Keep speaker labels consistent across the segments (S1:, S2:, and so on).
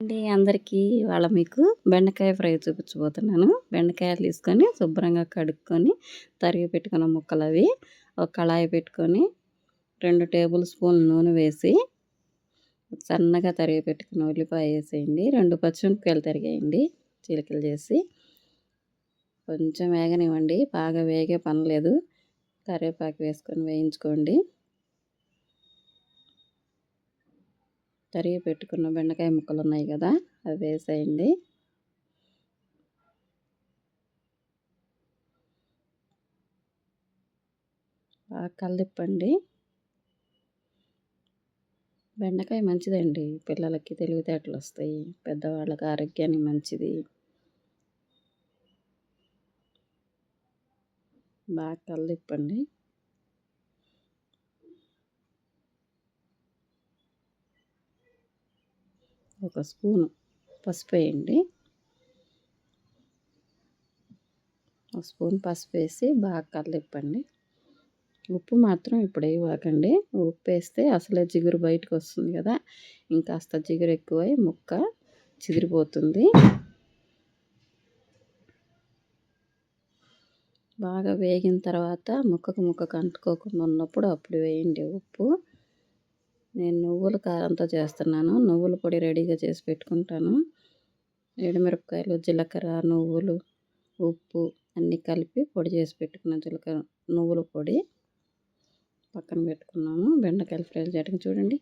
S1: అండి అందరికీ వాళ్ళ మీకు బెండకాయ ఫ్రై చూపించబోతున్నాను. బెండకాయలు తీసుకొని శుభ్రంగా కడుక్కొని తరిగి పెట్టుకున్న ముక్కలు అవి ఒక కళాయి పెట్టుకొని రెండు టేబుల్ స్పూన్ నూనె వేసి సన్నగా తరిగి పెట్టుకున్న ఉల్లిపాయ వేసేయండి. రెండు పచ్చిమిరపకాయలు తరిగేయండి చిలికలు చేసి. కొంచెం వేగనివ్వండి బాగా వేగే పనలేదు కరివేపాకు వేసుకొని వేయించుకోండి. తరిగి పెట్టుకున్న బెండకాయ ముక్కలు ఉన్నాయి కదా అవి వేసేయండి. బాగా కలిపండి బెండకాయ మంచిదండి పిల్లలకి తెలివితేటలు వస్తాయి పెద్దవాళ్ళకి ఆరోగ్యానికి మంచిది. బాగా కలిపండి ఒక స్పూను పసుపు వేయండి ఒక స్పూన్ పసుపు వేసి బాగా కలలిప్పండి ఉప్పు మాత్రం ఇప్పుడు వేయవాకండి ఉప్పు వేస్తే అసలే జిగురు బయటకు వస్తుంది కదా. ఇంకాస్త జిగురు ఎక్కువై ముక్క చిదిరిపోతుంది. బాగా వేగిన తర్వాత ముక్కకు ముక్కకు అంటుకోకుండా ఉన్నప్పుడు అప్పుడు వేయండి ఉప్పు. నేను నువ్వుల కారంతో చేస్తున్నాను. నువ్వుల పొడి రెడీగా చేసి పెట్టుకుంటాను. ఎండుమిరపకాయలు జీలకర్ర నువ్వులు ఉప్పు అన్నీ కలిపి పొడి చేసి పెట్టుకున్న జీలకర్ర నువ్వుల పొడి పక్కన పెట్టుకున్నాము బెండకాయలు ఫ్రై చేయడానికి చూడండి.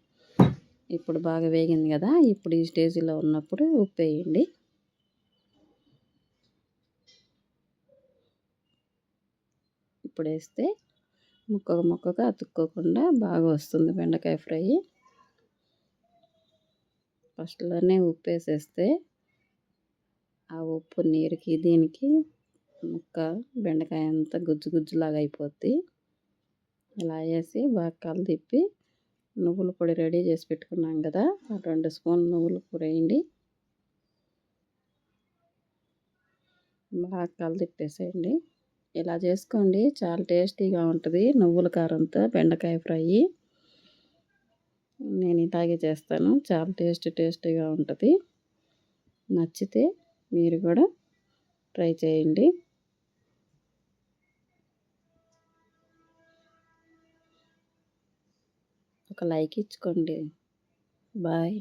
S1: ఇప్పుడు బాగా వేగింది కదా. ఇప్పుడు ఈ స్టేజ్లో ఉన్నప్పుడు ఉప్పు వేయండి. ఇప్పుడు వేస్తే ముక్కగా ముక్కగా అతుక్కోకుండా బాగా వస్తుంది బెండకాయ ఫ్రై. ఫస్ట్లోనే ఉప్పు వేసేస్తే ఆ ఉప్పు నీరుకి దీనికి ముక్క బెండకాయ అంతా గుజ్జు గుజ్జులాగా అయిపోద్ది. ఇలా వేసి బాగా కలు తిప్పి నువ్వుల పొడి రెడీ చేసి పెట్టుకున్నాం కదా రెండు స్పూన్ నువ్వుల పొడి వేయండి. బాగా కలు తిప్పేసేయండి. ఇలా చేసుకోండి. చాలా టేస్టీగా ఉంటుంది. నువ్వుల కారంతో బెండకాయ ఫ్రై. నేను ఇలాగే చేస్తాను. చాలా టేస్ట్ టేస్టీగా ఉంటుంది. నచ్చితే మీరు కూడా ట్రై చేయండి. ఒక లైక్ ఇచ్చుకోండి. బాయ్.